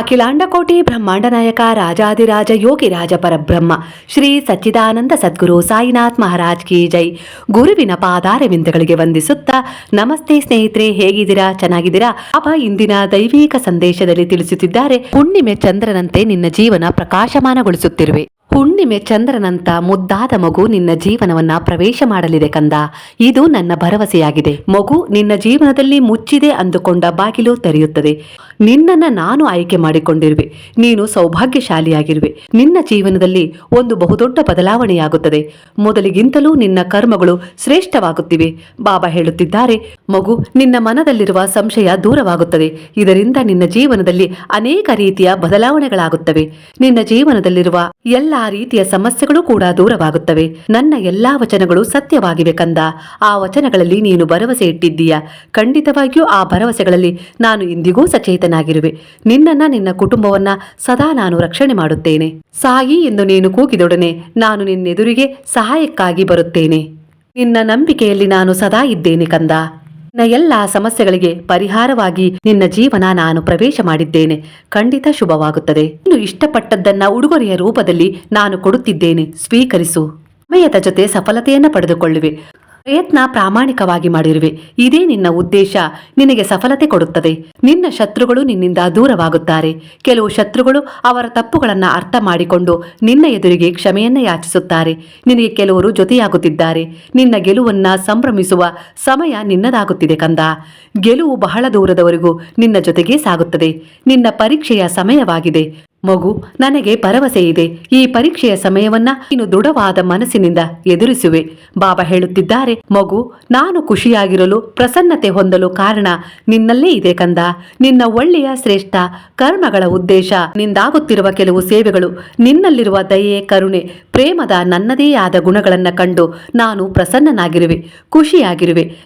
ಅಖಿಲಾಂಡಕೋಟಿ ಬ್ರಹ್ಮಾಂಡ ನಾಯಕ ರಾಜಾದಿರಾಜ ಯೋಗಿ ರಾಜ ಪರಬ್ರಹ್ಮ, ಶ್ರೀ ಸಚ್ಚಿದಾನಂದ ಸದ್ಗುರು ಸಾಯಿನಾಥ್ ಮಹಾರಾಜ್ ಕಿ ಜೈ. ಗುರುವಿನ ಪಾದಾರವಿಂದಗಳಿಗೆ ವಂದಿಸುತ್ತಾ, ನಮಸ್ತೆ ಸ್ನೇಹಿತರೆ, ಹೇಗಿದ್ದೀರಾ? ಚೆನ್ನಾಗಿದ್ದೀರಾ? ಅಪ ಇಂದಿನ ದೈವಿಕ ಸಂದೇಶದಲ್ಲಿ ತಿಳಿಸುತ್ತಿದ್ದಾರೆ, ಹುಣ್ಣಿಮೆ ಚಂದ್ರನಂತೆ ನಿನ್ನ ಜೀವನ ಪ್ರಕಾಶಮಾನಗೊಳಿಸುತ್ತಿರುವೆ. ಹುಣ್ಣಿಮೆ ಚಂದ್ರನಂತ ಮುದ್ದಾದ ಮಗು ನಿನ್ನ ಜೀವನವನ್ನ ಪ್ರವೇಶ ಮಾಡಲಿದೆ ಕಂದ. ಇದು ನನ್ನ ಭರವಸೆಯಾಗಿದೆ. ಮಗು ನಿನ್ನ ಜೀವನದಲ್ಲಿ ಮುಚ್ಚಿದೆ ಅಂದುಕೊಂಡ ಬಾಗಿಲು ತೆರೆಯುತ್ತದೆ. ನಿನ್ನನ್ನ ನಾನು ಆಯ್ಕೆ ಮಾಡಿಕೊಂಡಿರುವೆ. ನೀನು ಸೌಭಾಗ್ಯಶಾಲಿಯಾಗಿರುವೆ. ನಿನ್ನ ಜೀವನದಲ್ಲಿ ಒಂದು ಬಹುದೊಡ್ಡ ಬದಲಾವಣೆಯಾಗುತ್ತದೆ. ಮೊದಲಿಗಿಂತಲೂ ನಿನ್ನ ಕರ್ಮಗಳು ಶ್ರೇಷ್ಠವಾಗುತ್ತಿವೆ. ಬಾಬಾ ಹೇಳುತ್ತಿದ್ದಾರೆ, ಮಗು, ನಿನ್ನ ಮನದಲ್ಲಿರುವ ಸಂಶಯ ದೂರವಾಗುತ್ತದೆ. ಇದರಿಂದ ನಿನ್ನ ಜೀವನದಲ್ಲಿ ಅನೇಕ ರೀತಿಯ ಬದಲಾವಣೆಗಳಾಗುತ್ತವೆ. ನಿನ್ನ ಜೀವನದಲ್ಲಿರುವ ಎಲ್ಲಾ ರೀತಿಯ ಸಮಸ್ಯೆಗಳು ಕೂಡ ದೂರವಾಗುತ್ತವೆ. ನನ್ನ ಎಲ್ಲಾ ವಚನಗಳು ಸತ್ಯವಾಗಿವೆ ಕಂದ. ಆ ವಚನಗಳಲ್ಲಿ ನೀನು ಭರವಸೆ ಇಟ್ಟಿದ್ದೀಯ. ಖಂಡಿತವಾಗಿಯೂ ಆ ಭರವಸೆಗಳಲ್ಲಿ ನಾನು ಇಂದಿಗೂ ಸಚೇತನಾಗಿರುವೆ. ನಿನ್ನನ್ನ ನಿನ್ನ ಕುಟುಂಬವನ್ನ ಸದಾ ನಾನು ರಕ್ಷಣೆ ಮಾಡುತ್ತೇನೆ. ಸಾಯಿ ಎಂದು ನೀನು ಕೂಗಿದೊಡನೆ ನಾನು ನಿನ್ನೆದುರಿಗೆ ಸಹಾಯಕ್ಕಾಗಿ ಬರುತ್ತೇನೆ. ನಿನ್ನ ನಂಬಿಕೆಯಲ್ಲಿ ನಾನು ಸದಾ ಇದ್ದೇನೆ ಕಂದ. ನಿನ್ನ ಎಲ್ಲ ಸಮಸ್ಯೆಗಳಿಗೆ ಪರಿಹಾರವಾಗಿ ನಿನ್ನ ಜೀವನ ನಾನು ಪ್ರವೇಶ ಮಾಡಿದ್ದೇನೆ. ಖಂಡಿತ ಶುಭವಾಗುತ್ತದೆ. ನೀನು ಇಷ್ಟಪಟ್ಟದ್ದನ್ನ ಉಡುಗೊರೆಯ ರೂಪದಲ್ಲಿ ನಾನು ಕೊಡುತ್ತಿದ್ದೇನೆ. ಸ್ವೀಕರಿಸು. ಸಮಯದ ಜೊತೆ ಸಫಲತೆಯನ್ನ ಪಡೆದುಕೊಳ್ಳುವೆ. ಪ್ರಯತ್ನ ಪ್ರಾಮಾಣಿಕವಾಗಿ ಮಾಡಿರುವೆ. ಇದೇ ನಿನ್ನ ಉದ್ದೇಶ. ನಿನಗೆ ಸಫಲತೆ ಕೊಡುತ್ತದೆ. ನಿನ್ನ ಶತ್ರುಗಳು ನಿನ್ನಿಂದ ದೂರವಾಗುತ್ತಾರೆ. ಕೆಲವು ಶತ್ರುಗಳು ಅವರ ತಪ್ಪುಗಳನ್ನು ಅರ್ಥ ಮಾಡಿಕೊಂಡು ನಿನ್ನ ಎದುರಿಗೆ ಕ್ಷಮೆಯನ್ನ ಯಾಚಿಸುತ್ತಾರೆ. ನಿನಗೆ ಕೆಲವರು ಜೊತೆಯಾಗುತ್ತಿದ್ದಾರೆ. ನಿನ್ನ ಗೆಲುವನ್ನ ಸಂಭ್ರಮಿಸುವ ಸಮಯ ನಿನ್ನದಾಗುತ್ತಿದೆ ಕಂದ. ಗೆಲುವು ಬಹಳ ದೂರದವರೆಗೂ ನಿನ್ನ ಜೊತೆಗೇ ಸಾಗುತ್ತದೆ. ನಿನ್ನ ಪರೀಕ್ಷೆಯ ಸಮಯವಾಗಿದೆ. ಮಗು, ನನಗೆ ಭರವಸೆ ಇದೆ. ಈ ಪರೀಕ್ಷೆಯ ಸಮಯವನ್ನ ನೀನು ದೃಢವಾದ ಮನಸ್ಸಿನಿಂದ ಎದುರಿಸುವೆ. ಬಾಬಾ ಹೇಳುತ್ತಿದ್ದಾರೆ, ಮಗು, ನಾನು ಖುಷಿಯಾಗಿರಲು ಪ್ರಸನ್ನತೆ ಹೊಂದಲು ಕಾರಣ ನಿನ್ನಲ್ಲೇ ಇದೆ ಕಂದ. ನಿನ್ನ ಒಳ್ಳೆಯ ಶ್ರೇಷ್ಠ ಕರ್ಮಗಳ ಉದ್ದೇಶ. ನಿಂದಾಗುತ್ತಿರುವ ಕೆಲವು ಸೇವೆಗಳು ನಿನ್ನಲ್ಲಿರುವ ದಯೆ, ಕರುಣೆ, ಪ್ರೇಮದ ನನ್ನದೇ ಆದ ಗುಣಗಳನ್ನು ಕಂಡು ನಾನು ಪ್ರಸನ್ನನಾಗಿರುವೆ, ಖುಷಿಯಾಗಿರುವೆ.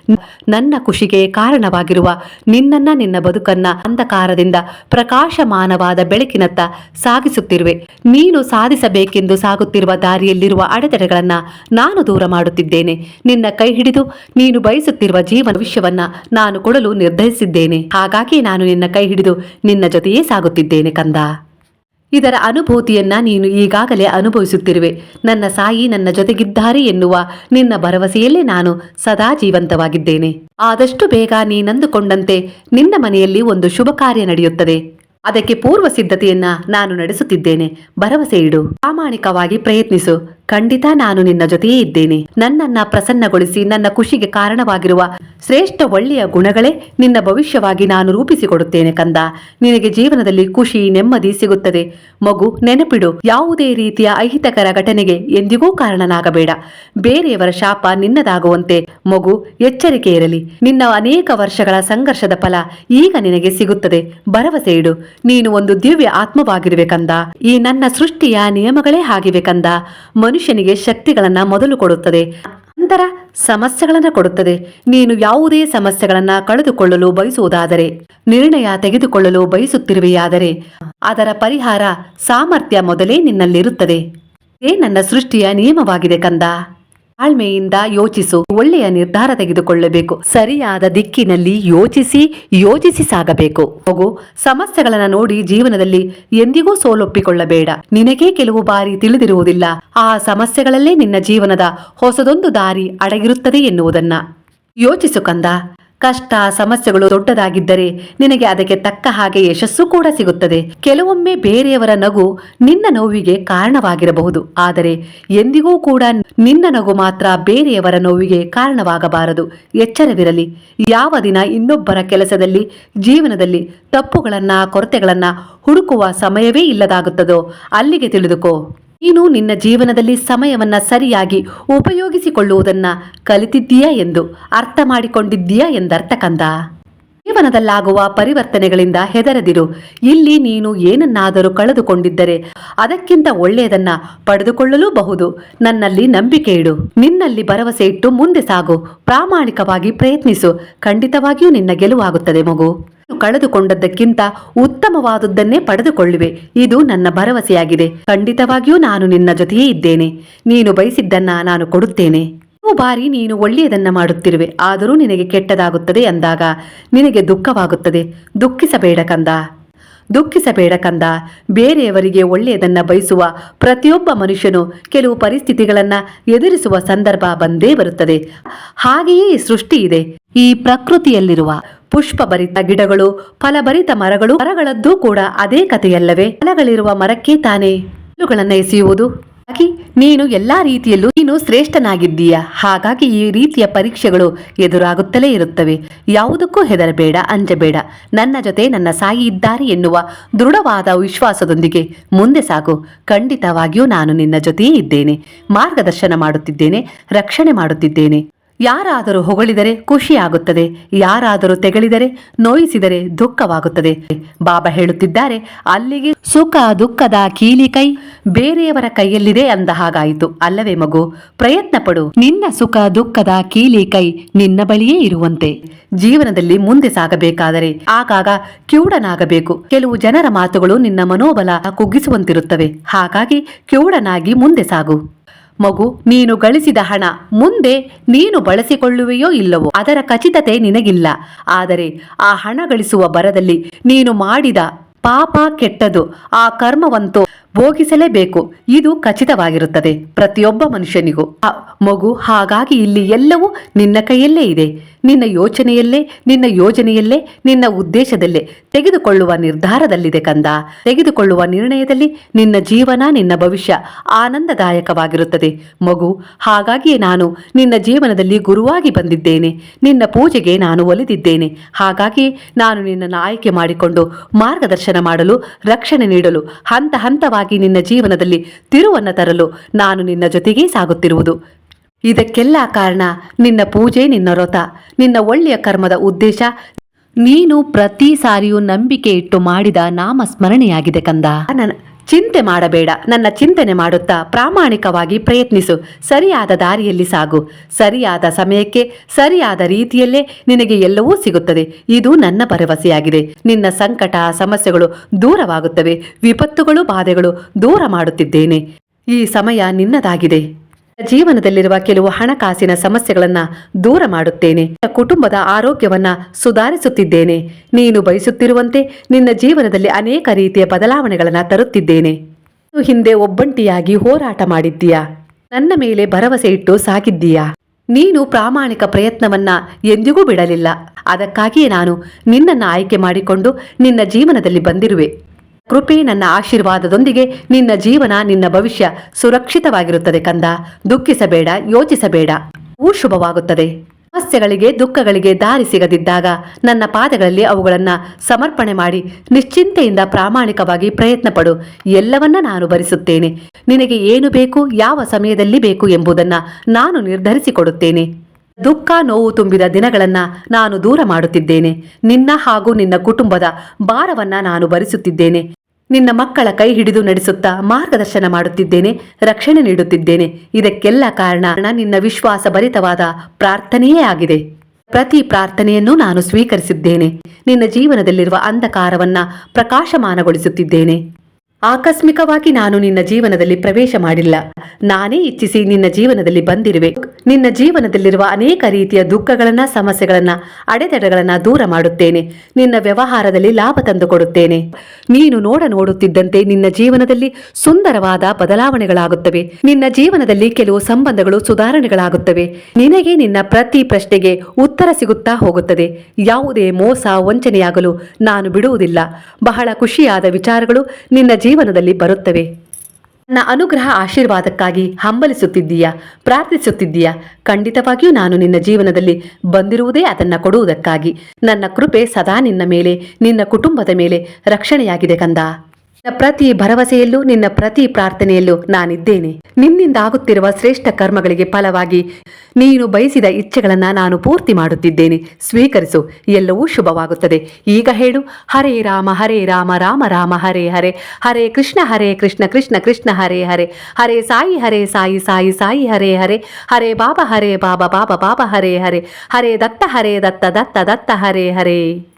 ನನ್ನ ಖುಷಿಗೆ ಕಾರಣವಾಗಿರುವ ನಿನ್ನನ್ನ ನಿನ್ನ ಬದುಕನ್ನ ಅಂಧಕಾರದಿಂದ ಪ್ರಕಾಶಮಾನವಾದ ಬೆಳಕಿನತ್ತ ಸಾಗಿಸುತ್ತಿರುವೆ. ನೀನು ಸಾಧಿಸಬೇಕೆಂದು ಸಾಗುತ್ತಿರುವ ದಾರಿಯಲ್ಲಿರುವ ಅಡೆತಡೆಗಳನ್ನ ನಾನು ದೂರ ಮಾಡುತ್ತಿದ್ದೇನೆ. ನಿನ್ನ ಕೈ ಹಿಡಿದು ನೀನು ಬಯಸುತ್ತಿರುವ ಜೀವನ ವಿಷಯವನ್ನ ನಾನು ಕೊಡಲು ನಿರ್ಧರಿಸಿದ್ದೇನೆ. ಹಾಗಾಗಿ ನಾನು ನಿನ್ನ ಕೈ ಹಿಡಿದು ನಿನ್ನ ಜೊತೆಯೇ ಸಾಗುತ್ತಿದ್ದೇನೆ ಕಂದ. ಇದರ ಅನುಭೂತಿಯನ್ನ ನೀನು ಈಗಾಗಲೇ ಅನುಭವಿಸುತ್ತಿರುವೆ. ನನ್ನ ಸಾಯಿ ನನ್ನ ಜೊತೆಗಿದ್ದಾರೆ ಎನ್ನುವ ನಿನ್ನ ಭರವಸೆಯಲ್ಲೇ ನಾನು ಸದಾ ಜೀವಂತವಾಗಿದ್ದೇನೆ. ಆದಷ್ಟು ಬೇಗ ನೀನಂದುಕೊಂಡಂತೆ ನಿನ್ನ ಮನೆಯಲ್ಲಿ ಒಂದು ಶುಭ ಕಾರ್ಯ ನಡೆಯುತ್ತದೆ. ಅದಕ್ಕೆ ಪೂರ್ವ ಸಿದ್ಧತೆಯನ್ನ ನಾನು ನಡೆಸುತ್ತಿದ್ದೇನೆ. ಭರವಸೆ ಇಡು. ಪ್ರಾಮಾಣಿಕವಾಗಿ ಪ್ರಯತ್ನಿಸು. ಖಂಡಿತ ನಾನು ನಿನ್ನ ಜೊತೆಯೇ ಇದ್ದೇನೆ. ನನ್ನನ್ನ ಪ್ರಸನ್ನಗೊಳಿಸಿ ನನ್ನ ಖುಷಿಗೆ ಕಾರಣವಾಗಿರುವ ಶ್ರೇಷ್ಠ ಒಳ್ಳೆಯ ಗುಣಗಳೇ ನಿನ್ನ ಭವಿಷ್ಯವಾಗಿ ನಾನು ರೂಪಿಸಿಕೊಡುತ್ತೇನೆ ಕಂದ. ನಿನಗೆ ಜೀವನದಲ್ಲಿ ಖುಷಿ, ನೆಮ್ಮದಿ ಸಿಗುತ್ತದೆ. ಮಗು, ನೆನಪಿಡು. ಯಾವುದೇ ರೀತಿಯ ಅಹಿತಕರ ಘಟನೆಗೆ ಎಂದಿಗೂ ಕಾರಣನಾಗಬೇಡ. ಬೇರೆಯವರ ಶಾಪ ನಿನ್ನದಾಗುವಂತೆ. ಮಗು, ಎಚ್ಚರಿಕೆ ಇರಲಿ. ನಿನ್ನ ಅನೇಕ ವರ್ಷಗಳ ಸಂಘರ್ಷದ ಫಲ ಈಗ ನಿನಗೆ ಸಿಗುತ್ತದೆ. ಭರವಸೆ ಇಡು. ನೀನು ಒಂದು ದಿವ್ಯ ಆತ್ಮವಾಗಿರುವೆ ಕಂದ. ಈ ನನ್ನ ಸೃಷ್ಟಿಯ ನಿಯಮಗಳೇ ಆಗಿವೆ ಕಂದ. ಮನುಷ್ಯನಿಗೆ ಶಕ್ತಿಗಳನ್ನ ಮೊದಲು ಕೊಡುತ್ತದೆ. ನಂತರ ಸಮಸ್ಯೆಗಳನ್ನ ಕೊಡುತ್ತದೆ. ನೀನು ಯಾವುದೇ ಸಮಸ್ಯೆಗಳನ್ನ ಕಳೆದುಕೊಳ್ಳಲು ಬಯಸುವುದಾದರೆ, ನಿರ್ಣಯ ತೆಗೆದುಕೊಳ್ಳಲು ಬಯಸುತ್ತಿರುವೆಯಾದರೆ, ಅದರ ಪರಿಹಾರ ಸಾಮರ್ಥ್ಯ ಮೊದಲೇ ನಿನ್ನಲ್ಲಿರುತ್ತದೆ. ಇದೇ ನನ್ನ ಸೃಷ್ಟಿಯ ನಿಯಮವಾಗಿದೆ ಕಂದ. ತಾಳ್ಮೆಯಿಂದ ಯೋಚಿಸು, ಒಳ್ಳೆಯ ನಿರ್ಧಾರ ತೆಗೆದುಕೊಳ್ಳಬೇಕು, ಸರಿಯಾದ ದಿಕ್ಕಿನಲ್ಲಿ ಯೋಚಿಸಿ ಯೋಚಿಸಿ ಸಾಗಬೇಕು. ಮಗು ಸಮಸ್ಯೆಗಳನ್ನು ನೋಡಿ ಜೀವನದಲ್ಲಿ ಎಂದಿಗೂ ಸೋಲೊಪ್ಪಿಕೊಳ್ಳಬೇಡ. ನಿನಗೇ ಕೆಲವು ಬಾರಿ ತಿಳಿದಿರುವುದಿಲ್ಲ, ಆ ಸಮಸ್ಯೆಗಳಲ್ಲೇ ನಿನ್ನ ಜೀವನದ ಹೊಸದೊಂದು ದಾರಿ ಅಡಗಿರುತ್ತದೆ ಎನ್ನುವುದನ್ನ. ಯೋಚಿಸು ಕಂದ. ಕಷ್ಟ, ಸಮಸ್ಯೆಗಳು ದೊಡ್ಡದಾಗಿದ್ದರೆ ನಿನಗೆ ಅದಕ್ಕೆ ತಕ್ಕ ಹಾಗೆ ಯಶಸ್ಸು ಕೂಡ ಸಿಗುತ್ತದೆ. ಕೆಲವೊಮ್ಮೆ ಬೇರೆಯವರ ನಗು ನಿನ್ನ ನೋವಿಗೆ ಕಾರಣವಾಗಿರಬಹುದು. ಆದರೆ ಎಂದಿಗೂ ಕೂಡ ನಿನ್ನ ನಗು ಮಾತ್ರ ಬೇರೆಯವರ ನೋವಿಗೆ ಕಾರಣವಾಗಬಾರದು. ಎಚ್ಚರವಿರಲಿ. ಯಾವ ದಿನ ಇನ್ನೊಬ್ಬರ ಕೆಲಸದಲ್ಲಿ, ಜೀವನದಲ್ಲಿ ತಪ್ಪುಗಳನ್ನ, ಕೊರತೆಗಳನ್ನ ಹುಡುಕುವ ಸಮಯವೇ ಇಲ್ಲದಾಗುತ್ತದೋ ಅಲ್ಲಿಗೆ ತಿಳಿದುಕೋ. ನೀನು ನಿನ್ನ ಜೀವನದಲ್ಲಿ ಸಮಯವನ್ನ ಸರಿಯಾಗಿ ಉಪಯೋಗಿಸಿಕೊಳ್ಳುವುದನ್ನ ಕಲಿತಿದ್ದೀಯಾ ಎಂದು ಅರ್ಥ ಮಾಡಿಕೊಂಡಿದ್ದೀಯಾ ಎಂದರ್ಥ ಕಂದ. ಜೀವನದಲ್ಲಾಗುವ ಪರಿವರ್ತನೆಗಳಿಂದ ಹೆದರದಿರು. ಇಲ್ಲಿ ನೀನು ಏನನ್ನಾದರೂ ಕಳೆದುಕೊಂಡಿದ್ದರೆ ಅದಕ್ಕಿಂತ ಒಳ್ಳೆಯದನ್ನ ಪಡೆದುಕೊಳ್ಳಲೂ ಬಹುದು ನನ್ನಲ್ಲಿ ನಂಬಿಕೆ ಇಡು. ನಿನ್ನಲ್ಲಿ ಭರವಸೆ ಇಟ್ಟು ಮುಂದೆ ಸಾಗು. ಪ್ರಾಮಾಣಿಕವಾಗಿ ಪ್ರಯತ್ನಿಸು. ಖಂಡಿತವಾಗಿಯೂ ನಿನ್ನ ಗೆಲುವಾಗುತ್ತದೆ ಮಗು. ಕಳೆದುಕೊಂಡದ್ದಕ್ಕಿಂತ ಉತ್ತಮವಾದದ್ದನ್ನೇ ಪಡೆದುಕೊಳ್ಳುವೆ. ಇದು ನನ್ನ ಭರವಸೆಯಾಗಿದೆ. ಖಂಡಿತವಾಗಿಯೂ ನಾನು ನಿನ್ನ ಜೊತೆಯೇ ಇದ್ದೇನೆ. ನೀನು ಬಯಸಿದ್ದನ್ನ ನಾನು ಕೊಡುತ್ತೇನೆ. ಕೆಲವು ಬಾರಿ ನೀನು ಒಳ್ಳೆಯದನ್ನ ಮಾಡುತ್ತಿರುವೆ. ಆದರೂ ನಿನಗೆ ಕೆಟ್ಟದಾಗುತ್ತದೆ ಅಂದಾಗ ನಿನಗೆ ದುಃಖವಾಗುತ್ತದೆ. ದುಃಖಿಸಬೇಡ ಕಂದ. ದುಃಖಿಸಬೇಡ ಕಂದ. ಬೇರೆಯವರಿಗೆ ಒಳ್ಳೆಯದನ್ನ ಬಯಸುವ ಪ್ರತಿಯೊಬ್ಬ ಮನುಷ್ಯನು ಕೆಲವು ಪರಿಸ್ಥಿತಿಗಳನ್ನ ಎದುರಿಸುವ ಸಂದರ್ಭ ಬಂದೇ ಬರುತ್ತದೆ. ಹಾಗೆಯೇ ಈ ಸೃಷ್ಟಿ ಇದೆ ಈ ಪ್ರಕೃತಿಯಲ್ಲಿರುವ ಪುಷ್ಪಭರಿತ ಗಿಡಗಳು, ಫಲಭರಿತ ಮರಗಳು, ಮರಗಳದ್ದು ಕೂಡ ಅದೇ ಕಥೆಯಲ್ಲವೇ. ಫಲಗಳಿರುವ ಮರಕ್ಕೆ ತಾನೇ ಹುಲ್ಲುಗಳನ್ನ ಎಸೆಯುವುದು. ಹಾಗೆ ನೀನು ಎಲ್ಲಾ ರೀತಿಯಲ್ಲೂ ನೀನು ಶ್ರೇಷ್ಠನಾಗಿದ್ದೀಯ. ಹಾಗಾಗಿ ಈ ರೀತಿಯ ಪರೀಕ್ಷೆಗಳು ಎದುರಾಗುತ್ತಲೇ ಇರುತ್ತವೆ. ಯಾವುದಕ್ಕೂ ಹೆದರಬೇಡ, ಅಂಜಬೇಡ. ನನ್ನ ಜೊತೆ ನನ್ನ ಸಾಯಿ ಇದ್ದಾರೆ ಎನ್ನುವ ದೃಢವಾದ ವಿಶ್ವಾಸದೊಂದಿಗೆ ಮುಂದೆ ಸಾಗು. ಖಂಡಿತವಾಗಿಯೂ ನಾನು ನಿನ್ನ ಜೊತೆಯೇ ಇದ್ದೇನೆ. ಮಾರ್ಗದರ್ಶನ ಮಾಡುತ್ತಿದ್ದೇನೆ, ರಕ್ಷಣೆ ಮಾಡುತ್ತಿದ್ದೇನೆ. ಯಾರಾದರೂ ಹೊಗಳಿದರೆ ಖುಷಿಯಾಗುತ್ತದೆ, ಯಾರಾದರೂ ತೆಗಳಿದರೆ ನೋಯಿಸಿದರೆ ದುಃಖವಾಗುತ್ತದೆ. ಬಾಬಾ ಹೇಳುತ್ತಿದ್ದಾರೆ, ಅಲ್ಲಿಗೆ ಸುಖ ದುಃಖದ ಕೀಲಿ ಕೈ ಬೇರೆಯವರ ಕೈಯಲ್ಲಿದೆ ಅಂದ ಹಾಗಾಯಿತು. ಅಲ್ಲವೇ ಮಗು ಪ್ರಯತ್ನ ಪಡು ನಿನ್ನ ಸುಖ ದುಃಖದ ಕೀಲಿ ಕೈ ನಿನ್ನ ಬಳಿಯೇ ಇರುವಂತೆ. ಜೀವನದಲ್ಲಿ ಮುಂದೆ ಸಾಗಬೇಕಾದರೆ ಆಗಾಗ ಕಿವುಡನಾಗಬೇಕು ಕೆಲವು ಜನರ ಮಾತುಗಳು ನಿನ್ನ ಮನೋಬಲ ಕುಗ್ಗಿಸುವಂತಿರುತ್ತವೆ. ಹಾಗಾಗಿ ಕಿವುಡನಾಗಿ ಮುಂದೆ ಸಾಗು. ಮಗು, ನೀನು ಗಳಿಸಿದ ಹಣ ಮುಂದೆ ನೀನು ಬಳಸಿಕೊಳ್ಳುವೆಯೋ ಇಲ್ಲವೋ ಅದರ ಖಚಿತತೆ ನಿನಗಿಲ್ಲ. ಆದರೆ ಆ ಹಣ ಗಳಿಸುವ ಬರದಲ್ಲಿ ನೀನು ಮಾಡಿದ ಪಾಪ ಕೆಟ್ಟದು, ಆ ಕರ್ಮವಂತೂ ಭೋಗಿಸಲೇಬೇಕು. ಇದು ಖಚಿತವಾಗಿರುತ್ತದೆ. ಪ್ರತಿಯೊಬ್ಬ ಮನುಷ್ಯನಿಗೂ. ಮಗು ಹಾಗಾಗಿ ಇಲ್ಲಿ ಎಲ್ಲವೂ ನಿನ್ನ ಕೈಯಲ್ಲೇ ಇದೆ. ನಿನ್ನ ಯೋಚನೆಯಲ್ಲೇ, ನಿನ್ನ ಯೋಜನೆಯಲ್ಲೇ, ನಿನ್ನ ಉದ್ದೇಶದಲ್ಲೇ. ತೆಗೆದುಕೊಳ್ಳುವ ನಿರ್ಧಾರದಲ್ಲಿದೆ ಕಂದ. ತೆಗೆದುಕೊಳ್ಳುವ ನಿರ್ಣಯದಲ್ಲಿ ನಿನ್ನ ಜೀವನ, ನಿನ್ನ ಭವಿಷ್ಯ ಆನಂದದಾಯಕವಾಗಿರುತ್ತದೆ. ಮಗು, ಹಾಗಾಗಿಯೇ ನಾನು ನಿನ್ನ ಜೀವನದಲ್ಲಿ ಗುರುವಾಗಿ ಬಂದಿದ್ದೇನೆ. ನಿನ್ನ ಪೂಜೆಗೆ ನಾನು ಒಲಿದಿದ್ದೇನೆ. ಹಾಗಾಗಿ ನಾನು ನಿನ್ನನ್ನು ಆಯ್ಕೆ ಮಾಡಿಕೊಂಡು ಮಾರ್ಗದರ್ಶನ ಮಾಡಲು, ರಕ್ಷಣೆ ನೀಡಲು, ಹಂತ ಹಂತವಾಗಿ ನಿನ್ನ ಜೀವನದಲ್ಲಿ ತಿರುವನ್ನು ತರಲು ನಾನು ನಿನ್ನ ಜೊತೆಗೇ ಸಾಗುತ್ತಿರುವುದು. ಇದಕ್ಕೆಲ್ಲ ಕಾರಣ ನಿನ್ನ ಪೂಜೆ, ನಿನ್ನ ವ್ರತ, ನಿನ್ನ ಒಳ್ಳೆಯ ಕರ್ಮದ ಉದ್ದೇಶ ನೀನು ಪ್ರತಿ ಸಾರಿಯೂ ನಂಬಿಕೆ ಇಟ್ಟು ಮಾಡಿದ ನಾಮ ಸ್ಮರಣೆಯಾಗಿದೆ ಕಂದ. ಚಿಂತೆ ಮಾಡಬೇಡ. ನನ್ನ ಚಿಂತನೆ ಮಾಡುತ್ತಾ ಪ್ರಾಮಾಣಿಕವಾಗಿ ಪ್ರಯತ್ನಿಸು. ಸರಿಯಾದ ದಾರಿಯಲ್ಲಿ ಸಾಗು. ಸರಿಯಾದ ಸಮಯಕ್ಕೆ, ಸರಿಯಾದ ರೀತಿಯಲ್ಲೇ ನಿನಗೆ ಎಲ್ಲವೂ ಸಿಗುತ್ತದೆ. ಇದು ನನ್ನ ಭರವಸೆಯಾಗಿದೆ. ನಿನ್ನ ಸಂಕಟ, ಸಮಸ್ಯೆಗಳು ದೂರವಾಗುತ್ತವೆ. ವಿಪತ್ತುಗಳು, ಬಾಧೆಗಳು ದೂರ ಮಾಡುತ್ತಿದ್ದೇನೆ. ಈ ಸಮಯ ನಿನ್ನದಾಗಿದೆ. ಜೀವನದಲ್ಲಿರುವ ಕೆಲವು ಹಣಕಾಸಿನ ಸಮಸ್ಯೆಗಳನ್ನ ದೂರ ಮಾಡುತ್ತೇನೆ. ಕುಟುಂಬದ ಆರೋಗ್ಯವನ್ನ ಸುಧಾರಿಸುತ್ತಿದ್ದೇನೆ. ನೀನು ಬಯಸುತ್ತಿರುವಂತೆ ನಿನ್ನ ಜೀವನದಲ್ಲಿ ಅನೇಕ ರೀತಿಯ ಬದಲಾವಣೆಗಳನ್ನ ತರುತ್ತಿದ್ದೇನೆ. ಹಿಂದೆ ಒಬ್ಬಂಟಿಯಾಗಿ ಹೋರಾಟ ಮಾಡಿದ್ದೀಯಾ? ನನ್ನ ಮೇಲೆ ಭರವಸೆ ಇಟ್ಟು ಸಾಗಿದ್ದೀಯಾ? ನೀನು ಪ್ರಾಮಾಣಿಕ ಪ್ರಯತ್ನವನ್ನ ಎಂದಿಗೂ ಬಿಡಲಿಲ್ಲ. ಅದಕ್ಕಾಗಿಯೇ ನಾನು ನಿನ್ನನ್ನು ಆಯ್ಕೆ ಮಾಡಿಕೊಂಡು ನಿನ್ನ ಜೀವನದಲ್ಲಿ ಬಂದಿರುವೆ. ಕೃಪೆ ನನ್ನ ಆಶೀರ್ವಾದದೊಂದಿಗೆ ನಿನ್ನ ಜೀವನ, ನಿನ್ನ ಭವಿಷ್ಯ ಸುರಕ್ಷಿತವಾಗಿರುತ್ತದೆ ಕಂದ. ದುಃಖಿಸಬೇಡ, ಯೋಚಿಸಬೇಡ. ಹೂ ಶುಭವಾಗುತ್ತದೆ. ಸಮಸ್ಯೆಗಳಿಗೆ, ದುಃಖಗಳಿಗೆ ದಾರಿ ಸಿಗದಿದ್ದಾಗ ನನ್ನ ಪಾದಗಳಲ್ಲಿ ಅವುಗಳನ್ನು ಸಮರ್ಪಣೆ ಮಾಡಿ ನಿಶ್ಚಿಂತೆಯಿಂದ ಪ್ರಾಮಾಣಿಕವಾಗಿ ಪ್ರಯತ್ನ ಪಡು ಎಲ್ಲವನ್ನ ನಾನು ಭರಿಸುತ್ತೇನೆ. ನಿನಗೆ ಏನು ಬೇಕು, ಯಾವ ಸಮಯದಲ್ಲಿ ಬೇಕು ಎಂಬುದನ್ನ ನಾನು ನಿರ್ಧರಿಸಿಕೊಡುತ್ತೇನೆ. ದುಃಖ, ನೋವು ತುಂಬಿದ ದಿನಗಳನ್ನ ನಾನು ದೂರ ಮಾಡುತ್ತಿದ್ದೇನೆ. ನಿನ್ನ ಹಾಗೂ ನಿನ್ನ ಕುಟುಂಬದ ಭಾರವನ್ನ ನಾನು ಭರಿಸುತ್ತಿದ್ದೇನೆ. ನಿನ್ನ ಮಕ್ಕಳ ಕೈ ಹಿಡಿದು ನಡೆಸುತ್ತಾ ಮಾರ್ಗದರ್ಶನ ಮಾಡುತ್ತಿದ್ದೇನೆ, ರಕ್ಷಣೆ ನೀಡುತ್ತಿದ್ದೇನೆ. ಇದಕ್ಕೆಲ್ಲ ಕಾರಣ ನಿನ್ನ ವಿಶ್ವಾಸ ಭರಿತವಾದ ಪ್ರಾರ್ಥನೆಯೇ ಆಗಿದೆ. ಪ್ರತಿ ಪ್ರಾರ್ಥನೆಯನ್ನು ನಾನು ಸ್ವೀಕರಿಸಿದ್ದೇನೆ. ನಿನ್ನ ಜೀವನದಲ್ಲಿರುವ ಅಂಧಕಾರವನ್ನ ಪ್ರಕಾಶಮಾನಗೊಳಿಸುತ್ತಿದ್ದೇನೆ. ಆಕಸ್ಮಿಕವಾಗಿ ನಾನು ನಿನ್ನ ಜೀವನದಲ್ಲಿ ಪ್ರವೇಶ ಮಾಡಿಲ್ಲ. ನಾನೇ ಇಚ್ಛಿಸಿ ನಿನ್ನ ಜೀವನದಲ್ಲಿ ಬಂದಿರುವೆ. ನಿನ್ನ ಜೀವನದಲ್ಲಿರುವ ಅನೇಕ ರೀತಿಯ ದುಃಖಗಳನ್ನ, ಸಮಸ್ಯೆಗಳನ್ನ, ಅಡೆತಡೆಗಳನ್ನ ದೂರ ಮಾಡುತ್ತೇನೆ. ನಿನ್ನ ವ್ಯವಹಾರದಲ್ಲಿ ಲಾಭ ತಂದುಕೊಡುತ್ತೇನೆ. ನೀನು ನೋಡ ನೋಡುತ್ತಿದ್ದಂತೆ ನಿನ್ನ ಜೀವನದಲ್ಲಿ ಸುಂದರವಾದ ಬದಲಾವಣೆಗಳಾಗುತ್ತವೆ. ನಿನ್ನ ಜೀವನದಲ್ಲಿ ಕೆಲವು ಸಂಬಂಧಗಳು ಸುಧಾರಣೆಗಳಾಗುತ್ತವೆ. ನಿನಗೆ ನಿನ್ನ ಪ್ರತಿ ಪ್ರಶ್ನೆಗೆ ಉತ್ತರ ಸಿಗುತ್ತಾ ಹೋಗುತ್ತದೆ. ಯಾವುದೇ ಮೋಸ, ವಂಚನೆಯಾಗಲು ನಾನು ಬಿಡುವುದಿಲ್ಲ. ಬಹಳ ಖುಷಿಯಾದ ವಿಚಾರಗಳು ನಿನ್ನ ಜೀವನದಲ್ಲಿ ಬರುತ್ತವೆ. ನನ್ನ ಅನುಗ್ರಹ ಆಶೀರ್ವಾದಕ್ಕಾಗಿ ಹಂಬಲಿಸುತ್ತಿದ್ದೀಯಾ? ಪ್ರಾರ್ಥಿಸುತ್ತಿದ್ದೀಯಾ? ಖಂಡಿತವಾಗಿಯೂ ನಾನು ನಿನ್ನ ಜೀವನದಲ್ಲಿ ಬಂದಿರುವುದೇ ಅದನ್ನು ಕೊಡುವುದಕ್ಕಾಗಿ. ನನ್ನ ಕೃಪೆ ಸದಾ ನಿನ್ನ ಮೇಲೆ, ನಿನ್ನ ಕುಟುಂಬದ ಮೇಲೆ ರಕ್ಷಣೆಯಾಗಿದೆ ಕಂದ. ಪ್ರತಿ ಭರವಸೆಯಲ್ಲೂ, ನಿನ್ನ ಪ್ರತಿ ಪ್ರಾರ್ಥನೆಯಲ್ಲೂ ನಾನಿದ್ದೇನೆ. ನಿನ್ನಿಂದ ಆಗುತ್ತಿರುವ ಶ್ರೇಷ್ಠ ಕರ್ಮಗಳಿಗೆ ಫಲವಾಗಿ ನೀನು ಬಯಸಿದ ಇಚ್ಛೆಗಳನ್ನ ನಾನು ಪೂರ್ತಿ ಮಾಡುತ್ತಿದ್ದೇನೆ. ಸ್ವೀಕರಿಸು, ಎಲ್ಲವೂ ಶುಭವಾಗುತ್ತದೆ. ಈಗ ಹೇಳು, ಹರೇ ರಾಮ ಹರೇ ರಾಮ ರಾಮ ರಾಮ, ಹರೇ ಹರೇ. ಹರೇ ಕೃಷ್ಣ ಹರೇ ಕೃಷ್ಣ ಕೃಷ್ಣ ಕೃಷ್ಣ, ಹರೇ ಹರೇ. ಹರೇ ಸಾಯಿ ಹರೇ ಸಾಯಿ ಸಾಯಿ ಸಾಯಿ, ಹರೇ ಹರೇ. ಹರೇ ಬಾಬಾ ಹರೇ ಬಾಬಾ ಬಾಬಾ ಬಾಬಾ, ಹರೇ ಹರೇ. ಹರೇ ದತ್ತ ಹರೇ ದತ್ತ ದತ್ತ ದತ್ತ, ಹರೇ ಹರೇ.